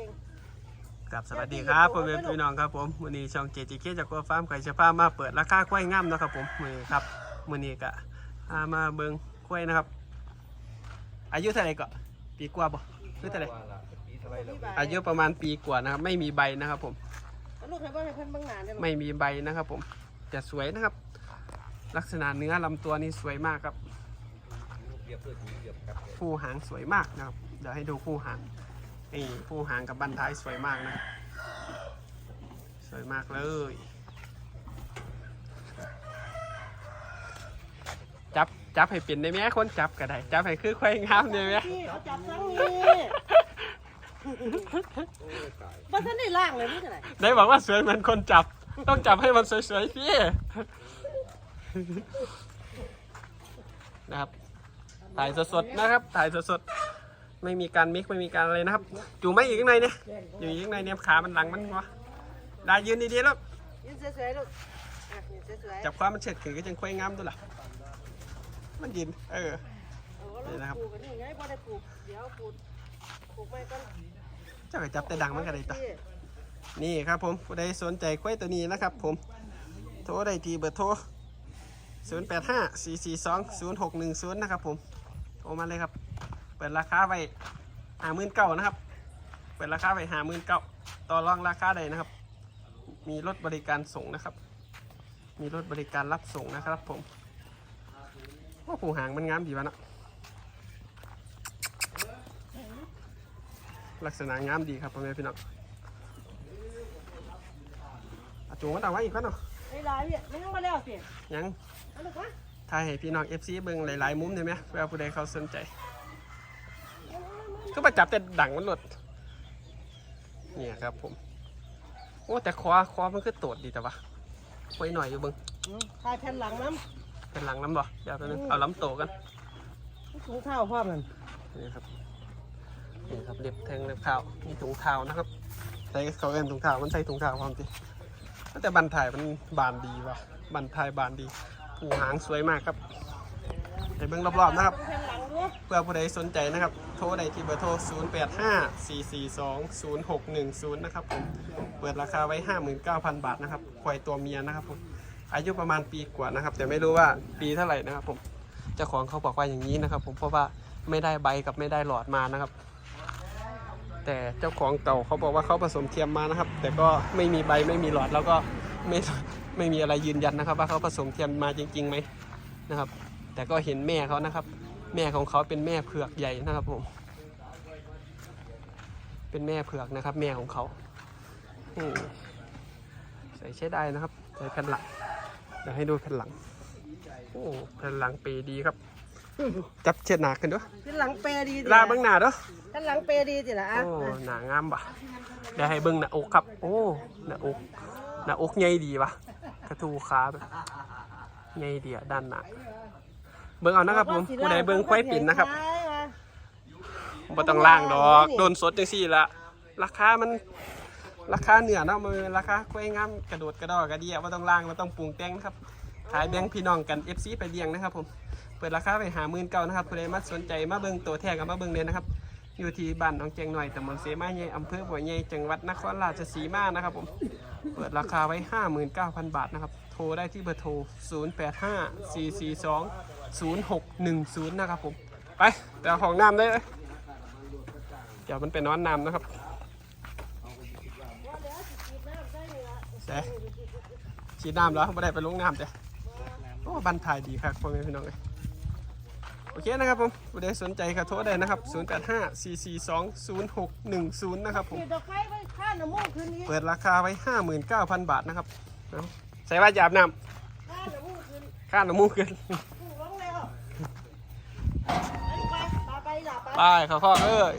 ก่งกับสวัสดีครับพ่อแม่พี่น้องครับผมมื้อนี้ช่องเจจิเคจากกัวฟาร์มไก่ชะพามาเปิดราคากล้วยงามเนาะครับผมมื้อนี้ครับมื้อนี้ก็พามาเบิ่งกล้วยนะครับ อายุเท่าไหร่ก็ปีกว่าบ่หรือเท่าไหร่มีใบอายุประมาณปีกว่านะครับ ไม่มีใบนะครับผมเอาลูกให้เบิ่งให้เพิ่นเบิ่งหน้าได้ลูกไม่มีใบนะครับผมจะสวยนะครับ ลักษณะเนื้อลำตัวนี่สวยมากครับ คู่หางสวยมากนะครับ เดี๋ยวให้ดูคู่หาง นี่คู่หางกับบันท้ายสวยมากนะครับสวยมากเลย จับจับให้เป็นได้ไหมคนจับก็ได้ จับให้คือควายงามได้ไหมนี่เขาจับทั้งนี้บ่ทันได้ล่างเลยนี่เท่าไหร่ได้บอกว่าสวยเหมือนคนจับ ต้องจับให้มันสวยๆสินะครับถ่ายสดๆนะครับ ถ่ายสดๆ ไม่มีการมิกไม่มีการอะไรนะครับอยู่ไม่อีกข้างในเนี่ยอยู่อีกข้างในเนี่ยขามันหลังมันวะได้ยืนดีๆแล้วยืนสวยๆลูกอะยืนสวยๆจับความมันเฉดขือก็จังควายงามตัวละมันยืนเออโอ้เรานี่นะครับปลูกกันนี่ไงบ่ได้ปลูกเดี๋ยวปลูกปลูกไม้ก่อนเจ้าก็จับแต่ดังมันก็ได้ต่อนี่ครับผมผู้ใดสนใจควายตัวนี้นะครับ ผมโทรได้ที่เบอร์โทร0 8 5 4 4 2 0 6 1 0 นะครับผมโทรมาเลยครับ เปิดราคาไว้หาหมื่นเก้านะครับ เปิดราคาไว้หาหมื่นเก้าต่อรองราคาใดนะครับ มีรถบริการส่งนะครับ มีรถบริการรับส่งนะครับผมว่าผูหางมันงามดีวะเนาะลักษณะงามดีครับพ่อแม่พี่น้องอาจูงมันเอาไว้อีกครับเนาะไอ้หลายเนี่ยไม่ต้องมาแล้วสิยังเอาลูกวะถ่ายให้พี่น้อง FC เบิ่งหลายๆมุมได้ไหมเพื่อผู้ใดเขาสนใจ ก็มาจับแต่ดังมันหลดเนี่ยครับผม โอ้แต่คอคอมันคือโตดดีแต่ว่าไว้หน่อยอยู่เบิ่งอืมทายแผ่นหลังน้เป็นหลังน้ำบ่เดี๋ยวแป๊บนึงเอาล้ำโตกันำถุงเท้าพ่อมันนี่ครับนี่ครับเล็บแทงเล็บเท้ามีถุงเท้านะครับใส่เขาเอ็นถุงเท้ามันใส่ถุงเท้าความจริงแต่บันถ่ายมันบานดีว่ะบันถ่ายบานดีผูหางสวยมากครับไปเบิ่งรอบๆนะครับ แผ่นหลังด้วย เพื่อผู้ใดสนใจนะครับ โทรได้ที่เบอร์โทร 0 8 5 4 4 2 0 6 1 0 นะครับผม เปิดราคาไว้ 59,000 บาทนะครับ ควายตัวเมียนะครับผม อายุประมาณปีกว่านะครับ แต่ไม่รู้ว่าปีเท่าไหร่นะครับผม เจ้าของเขาบอกว่าอย่างนี้นะครับผม เพราะว่าไม่ได้ใบกับไม่ได้หลอดมานะครับ แต่เจ้าของเก่าเขาบอกว่าเขาผสมเทียมมานะครับ แต่ก็ไม่มีใบไม่มีหลอดแล้วก็ไม่ไม่มีอะไรยืนยันนะครับ ว่าเขาผสมเทียมมาจริงๆไหมนะครับ แต่ก็เห็นแม่เขานะครับ แม่ของเขาเป็นแม่เผือกใหญ่นะครับผม เป็นแม่เผือกนะครับ แม่ของเขาอืมใส่ใช้ได้นะครับใส่แผ่นหลังเดี๋ยวให้ดูแผ่นหลัง โอ้แผ่นหลังปีดีครับ จับเช็ดหนาขึ้นด้วยแผ่นหลังเปรดีสิลาเบิ้งหนาด้วยแผ่นหลังเปรดีสิล่ะอะโอ้หนางามบ่ะเดี๋ยวให้เบิ้งหน้าอกครับ โอ้หน้าอกหน้าอกใหญ่ดีปะกระทูขาแบบใหญ่ดีอะด้านหน้า เบิ้งเอานะครับผมผู้ใดเบิ้งควายปิ่นนะครับใช่ว่ะบ่ต้องล่างดอกโดนสดจังซี่ละราคามันราคาเหนือเนาะมันเป็นราคากล้วยงามกระโดดกระดอกกระเดียบ่ต้องล่างบ่ต้องปรุงแต่งนะครับขายแบ่งพี่น้องกัน FC ไปเลี้ยงนะครับ ผมเปิดราคาไปหาหมื่นเก้านะครับผู้ใดมาสนใจมาเบิ่งตัวแท้กับมาเบิ่งเลยนะครับอยู่ที่บ้านหนองแจงหน่อยตำบลเสมาใหญ่อำเภอบัวใหญ่จังหวัดนครราชสีมานะครับผมเปิดราคาไว้ 59,000 บาทนะครับ โทรได้ที่เบอร์โทร 0854420610 นะครับผม ไปแต่ของน้ำได้เลยเดี๋ยวมันเป็นน้อนน้ำนะครับเสฉีดน้ำแล้วไม่ได้ไปลงน้ำแต่โอ้บันถ่ายดีครับพ่อแม่พี่น้องเลยโอเคนะครับผมผู้ใดสนใจก็โทรได้นะครับ 085 442 0610 นะครับผมขีดดอกไม้ไว้ข้างน้ำมูกคืนนี้เปิดราคาไว้ 59,000 บาทนะครับเอาใส่ว่าหยาบน้ข้างน้ำมูกคืนำค่าน้ำมูกขึ้น ร้องแล้ว ไปเขาข้อเอ้ย